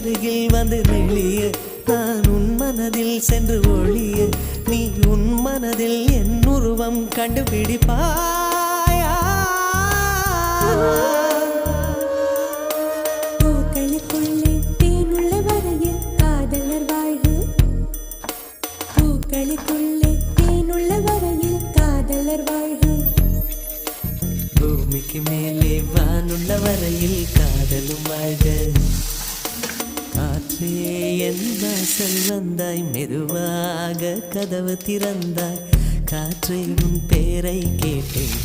அருகில் வந்து நெளிய நான் உன் மனதில் சென்று ஒளிய. நீ உன் மனதில் என் உருவம் கண்டுபிடிப்பாயா? பூக்களுக்குள்ளே தேனுள்ள வரையில் காதலர் வாழ்வு பூக்களுக்குள்ளே தேனுள்ள வரையில் காதலர் வாழ்வு பூமிக்கு மேலே வானுள்ள வரையில் காதலும் வாழ்க. காற்றே என் வாசல் வந்தாய் மெதுவாக கதவு திறந்தாய். காற்றை உன் பேரை கேட்டேன்